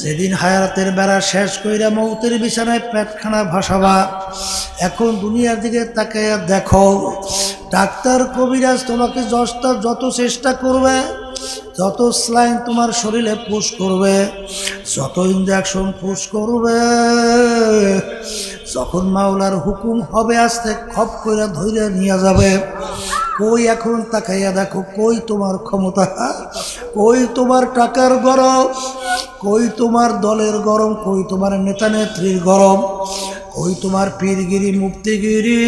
যেদিন হায়াতের বেড়া শেষ কইরা মৌতের বিছানায় পেটখানা ভাসাবা, এখন দুনিয়ার দিকে তাকাইয়া দেখো, ডাক্তার কবিরাজ তোমাকে যশটা যত চেষ্টা করবে, যত স্লাইন তোমার শরীরে পুশ করবে, যত ইঞ্জেকশন পুশ করবে, যখন মাওলার হুকুম হবে আস্তে খপ করে ধৈর্য নিয়ে যাবে। কই এখন তাকাইয়া দেখো, কই তোমার ক্ষমতা, কই তোমার টাকার গরম কই তোমার দলের গরম, কই তোমার নেতা নেত্রীর গরম, কই তোমার পীরগিরি মুক্তিগিরি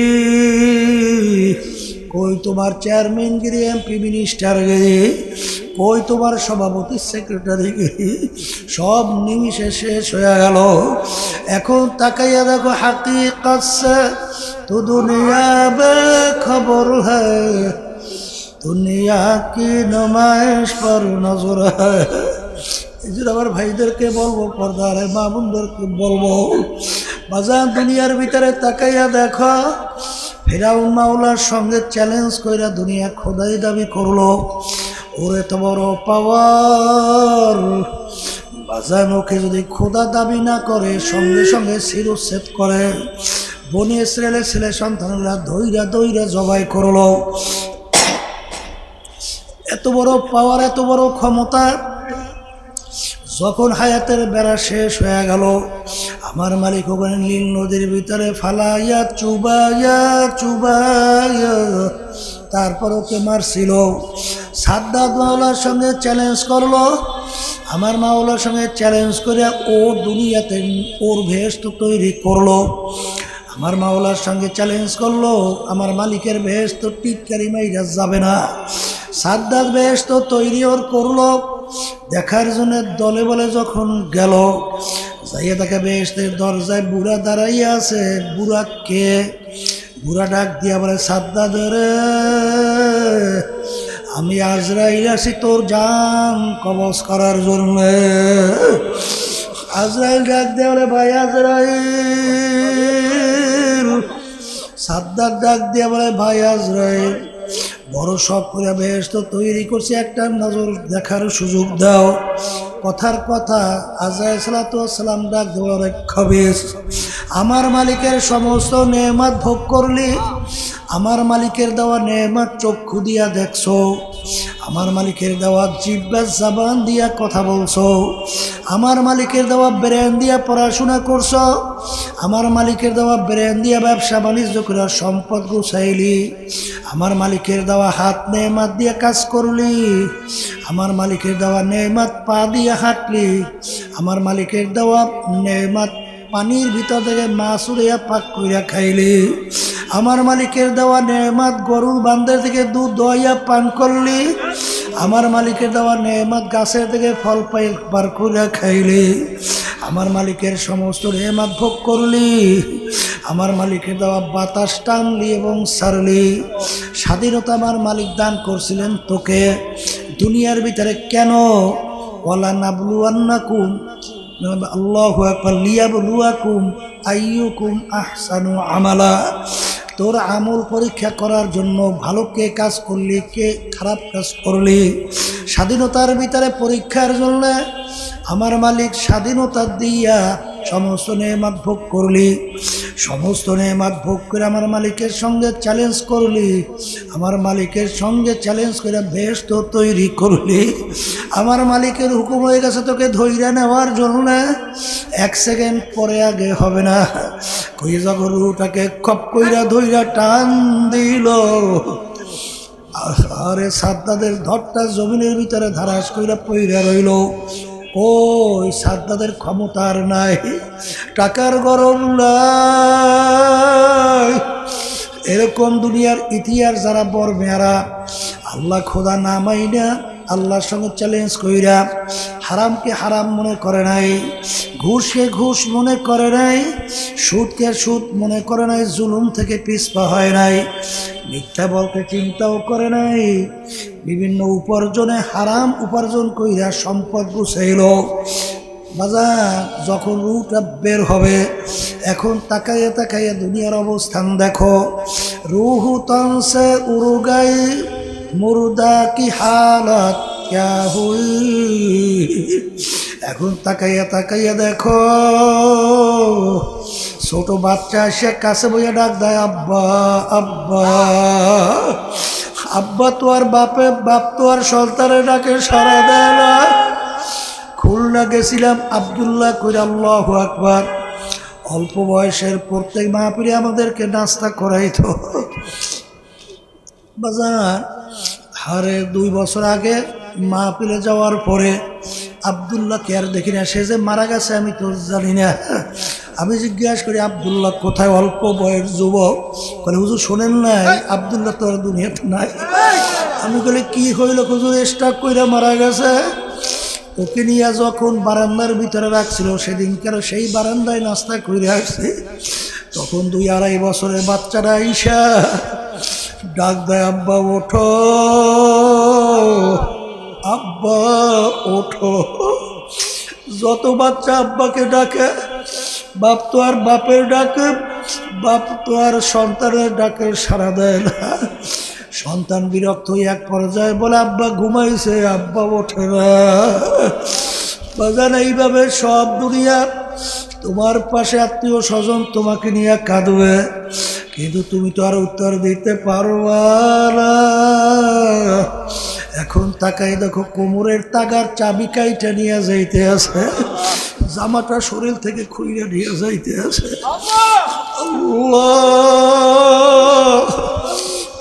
কই তোমার চেয়ারম্যানগিরি এমপি মিনিস্টারগিরি কই তোমার সভাপতি সেক্রেটারিগিরি সব নিমিশে শেষ হয়ে গেল। এখন তাকাইয়া দেখো হাতি কাছে তো দুনিয়া বে খবর হ্যায় দুনিয়া কি নমাইশ পর নজর হ্যায় এই জন্য আমার ভাইদেরকে বলব, পর্দার মা বোনদেরকে বলব বাজার দুনিয়ার ভিতরে তাকাইয়া দেখো, ফেরাউন মাওলার সঙ্গে চ্যালেঞ্জ কইরা দুনিয়া খোদাই দাবি করল। ওরে তো বড় পাওয়ার বাজার মুখে যদি খোদা দাবি না করে, সঙ্গে সঙ্গে শিরোচ্ছেদ করে। বনি ইসরায়েলের ছেলে সন্তানরা দইরা দইরা জবাই করল। এত বড় পাওয়ার এত বড় ক্ষমতা যখন হায়াতের বেড়া শেষ হয়ে গেল, আমার মালিক ওখানে নীল নদীর ভিতরে ফালাইয়া চুবাইয়া চুবাইয়া তারপর ওকে মারছিল। সাদ্দাত মাওলার সঙ্গে চ্যালেঞ্জ করল। আমার মাওলার সঙ্গে চ্যালেঞ্জ করে ও দুনিয়াতে ওর ভেষ তো তৈরি করল। আমার মাওলার সঙ্গে চ্যালেঞ্জ করল, আমার মালিকের ভেষ তো টিটকারি মাইরা যাবে না। সাদ্দাত তো তৈরি ওর করল। দেখার জন্য দলে বলে যখন গেল, যাইয়া তাকে বেহেস্তের দরজায় বুড়া দাঁড়াইয়া আছে। বুড়া কে বুড়া ডাক দিয়া বলে সাদ্দাদ রে আমি আজরাইল আছি তোর জান কবজ করার জন্য। আজরাইল ডাক দিয়া বলে, ভাই আজরাইল। সাদ্দার ডাক দিয়া বলে, ভাই আজরাইল। বড় শখ করে বেশ তো তৈরি করছে একটা নজর দেখার সুযোগ দাও। কথার কথা আজরাই সালাতাম ডাক দেওয়ার খবেশ আমার মালিকের সমস্ত নেমাত ভোগ করলি, আমার মালিকের দেওয়া নেমাত চক্ষু দিয়া দেখছ, আমার মালিকের দেওয়া জিব্বা জাবান দিয়া কথা বলছো, আমার মালিকের দেওয়া ব্রেন দিয়া পড়াশোনা করছ আমার মালিকের দেওয়া ব্রেন দিয়া ব্যবসা বাণিজ্য করে সম্পদ গুছাইলি। আমার মালিকের দেওয়া হাত নেমাত দিয়ে কাজ করলি। আমার মালিকের দেওয়া নেমাত পা দিয়ে হাঁটলি। আমার মালিকের দেওয়া নেমাত পানির ভিতর থেকে মাছ উড়িয়া পাক কইরা খাইলি। আমার মালিকের দেওয়া নেমাত গরুর বান্ধের থেকে দুধ দইয়া পান করলি। আমার মালিকের দেওয়া নেমাত গাছের থেকে ফল পাই বার কইরা খাইলি। আমার মালিকের সমস্ত রেমাত ভোগ করলি, আমার মালিকের দেওয়া বাতাস টানলি এবং সারলি। স্বাধীনতা আমার মালিক দান করছিলেন তোকে। দুনিয়ার ভিতরে কেন? ওলা কুম আল্লাহ একবার লিয়াবলুয়াকুম আইয়ুকুম আহসানু আমালা। তোর আমল পরীক্ষা করার জন্য ভালো কে কাজ করলি, কে খারাপ কাজ করলি? স্বাধীনতার ভিতরে পরীক্ষার জন্য আমার মালিক স্বাধীনতা দিয়া সমস্ত নেমাত ভোগ করলি, সমস্ত নেমাত ভোগ করে আমার মালিকের সঙ্গে চ্যালেঞ্জ করলি, আমার মালিকের সঙ্গে চ্যালেঞ্জ করে বেশ তো তৈরি করলি। আমার মালিকের হুকুম হয়ে গেছে তোকে ধৈর্য নেওয়ার জন্য। এক সেকেন্ড পরে আগে হবে না। কইয়া গরুটাকে খপ কইরা ধৈরা টান দিল। আরে সাদ্দাদের ধরটা জমিনের ভিতরে ধারাস কইরা পইরা রইল। ওই সাদ্দাদের ক্ষমতার নাই, টাকার গরম নাই। এরকম দুনিয়ার ইতিহাস যারা বর মেয়ারা, আল্লাহ খোদা নামাই না আল্লাহর সঙ্গে চ্যালেঞ্জ কইরা হারামকে হারাম মনে করে নাই, ঘুষকে ঘুষ মনে করে নাই, সুদকে সুদ মনে করে নাই, জুলুম থেকে পিছপা হয় নাই, মিথ্যা বলতে চিন্তাও করে নাই, বিভিন্ন উপার্জনে হারাম উপার্জন কইরা সম্পদ গুছাইল। বাজার যখন রুটা বের হবে, এখন তাকাইয়া তাকাইয়া দুনিয়ার অবস্থান দেখো, রুহু তনসে উরুগাই মুর্দা কি হালত? ক্যা হুই এখন তাকাইয়া তাকাইয়া দেখো, ছোট বাচ্চা এসে কাছে বইয়া ডাক দেয়, আব্বা আব্বা আব্বা তো আর বাপে, বাপ তো আর সন্তানের ডাকে সারা দেয় না। খুলনা গেছিলাম, আবদুল্লাহ কইর, আল্লাহ আকবার। অল্প বয়সের প্রত্যেক মাহপিলে আমাদেরকে নাস্তা করাইতো। বাজার হারে দুই বছর আগে মাহপিলে যাওয়ার পরে আবদুল্লাহ কে আর দেখি না, সে যে মারা গেছে আমি তো জানি না। আমি জিজ্ঞাসা করি, আবদুল্লাহ, কোথায়? অল্প বয়স যুবক। বলে, হুজুর, শোনেন নাই আবদুল্লাহ তো আর দুনিয়াতে নাই। আমি বলি, কি হইল হুজুর স্টাক কইরা মারা গেছে? ওকে নিয়ে যখন বারান্দার ভিতরে রাখছিল সেদিন সেদিনকার সেই বারান্দায় নাস্তা করে আসছে। তখন দুই আড়াই বছরের বাচ্চারা ঈশা ডাক দেয়, আব্বা, ওঠো। আব্বা, ওঠো। যত বাচ্চা আব্বাকে ডাকে, বাপ তো আর বাপের ডাকে, বাপ তো আর সন্তানের ডাকে সাড়া দেয় না। সন্তান বিরক্ত হয়ে এক পর্যায়ে বলে, আব্বা, ঘুমাইছে, আব্বা, ওঠে না। বাজান, এইভাবে সব দুনিয়া তোমার পাশে আত্মীয় স্বজন তোমাকে নিয়ে কাঁদবে। কিন্তু তুমি তো আর উত্তর দিতে পারবা না। এখন তাকাই দেখো কোমরের তাগার চাবি কাইটা নিয়ে যাইতে আছে, জামাটা শরীর থেকে খুইয়ে নিয়ে যাইতে আছে।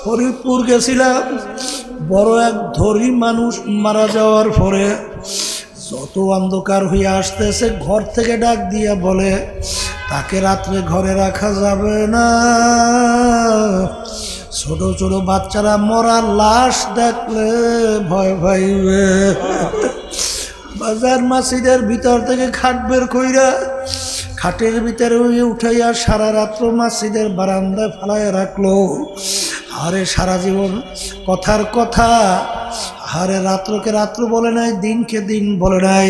ফরিদপুর গেছিলাম, বড় এক ধরি মানুষ মারা যাওয়ার পরে, যত অন্ধকার হয়ে আসতেছে, ঘর থেকে ডাক দিয়া বলে তাকে রাত্রে ঘরে রাখা যাবে না। ছোট ছোট বাচ্চারা মরা লাশ দেখলে ভয় পাইবে। বাজার মাসিদের ভিতর থেকে খাট বের কইরা খাটের ভিতরে উঠাইয়া সারা রাত্র মাসিদের বারান্দায় ফালাইয়া রাখল। আরে সারা জীবন কথার কথা। আরে রাত্রকে রাত্র বলে নাই, দিনকে দিন বলে নাই।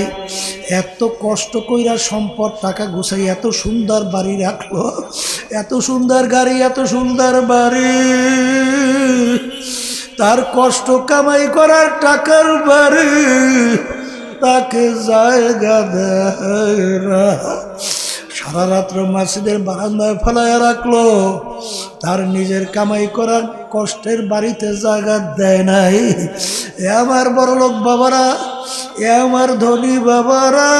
এত কষ্ট কইরা সম্পদ টাকা গুছাই এত সুন্দর বাড়ি রাখল, এত সুন্দর গাড়ি, এত সুন্দর বাড়ি। তার কষ্ট কামাই করার টাকার বাড়ি, তাকে জায়গা দেয় সারা রাত্র মাসিদের বারান্দায় ফেলায় রাখল, তার নিজের কামাই করার কষ্টের বাড়িতে জায়গা দেয় নাই। এ আমার বড় লোক বাবারা এ আমার ধনী বাবারা,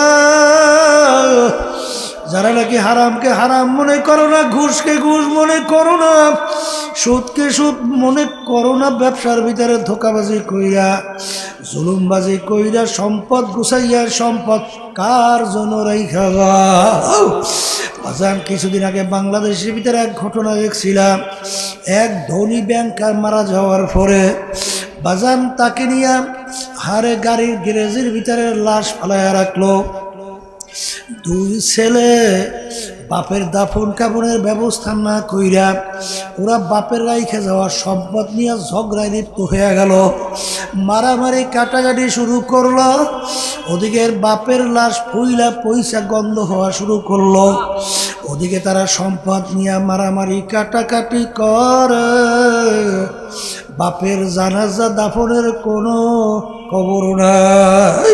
যারা নাকি হারামকে হারাম মনে করো না, ঘুষকে ঘুষ মনে করো না, সুদকে সুদ মনে করো না, ব্যবসার ভিতরে ধোকাবাজি কইরা, জুলুমবাজি কইরা সম্পদ গুছাইয়া সম্পদ কার জন্য বাজান, কিছুদিন আগে বাংলাদেশের ভিতরে এক ঘটনা দেখছিলাম। এক ধনী ব্যাংকার মারা যাওয়ার পরে বাজান তাকে নিয়ে হারে গাড়ির গ্যারেজের ভিতরে লাশ ফালাইয়া রাখল। দুই ছেলে বাপের দাফন কাপড়ের ব্যবস্থা না কইরা ওরা বাপের রাইখে যাওয়া সম্পদ নিয়ে ঝগড়ায় লিপ্ত হয়ে গেল। মারামারি কাটাকাটি শুরু করল। ওদিকে বাপের লাশ ফুইলা পয়সা গন্ধ হওয়া শুরু করল। ওদিকে তারা সম্পদ নিয়ে মারামারি কাটাকাটি করে। বাপের জানাজা দাফনের কোনো খবর নাই।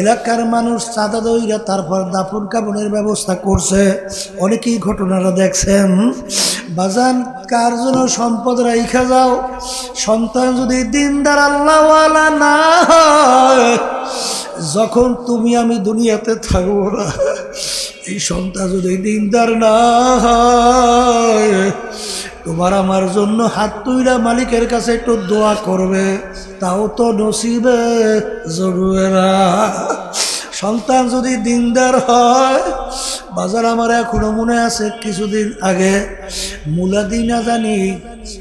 এলাকার মানুষ চাঁদা দইরা তারপর দাফন কাপনের ব্যবস্থা করছে। অনেকেই ঘটনাটা দেখছেন। বাজান, কার জন্য সম্পদ রাইখা যাও? সন্তান যদি দিনদার আল্লাহওয়ালা না হয়, যখন তুমি আমি দুনিয়াতে থাকব না, এই সন্তান যদি দিনদার না তোমার আমার জন্য হাত তুইরা মালিকের কাছে একটু দোয়া করবে, তাও তো নসিবে জরুরে সন্তান যদি দিনদার হয়, বাজার আমার এখনও মনে আছে কিছুদিন আগে, মুলাদি না জানি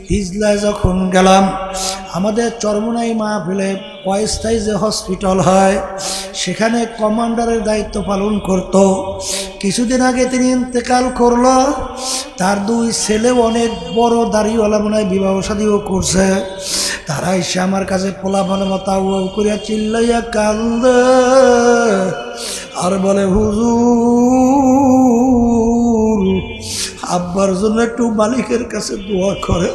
হিজলায় যখন গেলাম, আমাদের চরমনাই মাহফিলে অস্থায়ী যে হসপিটাল হয়, সেখানে কমান্ডারের দায়িত্ব পালন করত। কিছুদিন আগে তিনি ইন্তেকাল করল। তার দুই ছেলে অনেক বড় দাড়িওয়ালা মনে হয় বিবাহ সাদীও করছে। তারা এসে আমার কাছে পোলা ভালো মাতা উ করিয়া চিল্লাইয়া কান্দে। আর বলে, হুজুর, আব্বার জন্য একটু মালিকের কাছে দোয়া করে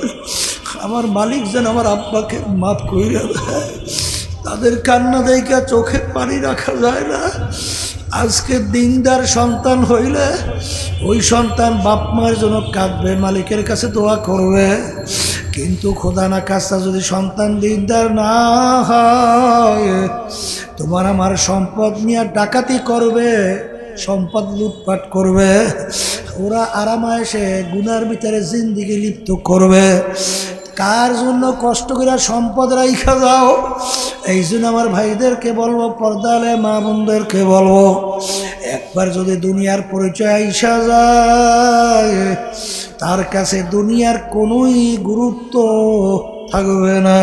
আমার মালিক যেন আমার আব্বাকে মাফ করিয়া দেয়। তাদের কান্না দেখা চোখে পানি রাখা যায় না। আজকে দিনদার সন্তান হইলে ওই সন্তান বাপ মায়ের জন্য কাঁদবে, মালিকের কাছে দোয়া করবে। কিন্তু খোদা না কাজটা যদি সন্তান দিনদার না হয়, তোমার আমার সম্পদ নিয়ে ডাকাতি করবে, সম্পদ লুটপাট করবে। ওরা আরামায়েসে গুনার ভিতরে জিন্দিগি লিপ্ত করবে। কার জন্য কষ্ট করে সম্পদ রাইখা যাও এই জন্য আমার ভাইদেরকে বলব, পর্দালে মা বোনদেরকে বলব, একবার যদি দুনিয়ার পরিচয় আইসা যায়, তার কাছে দুনিয়ার কোনোই গুরুত্ব থাকবে না।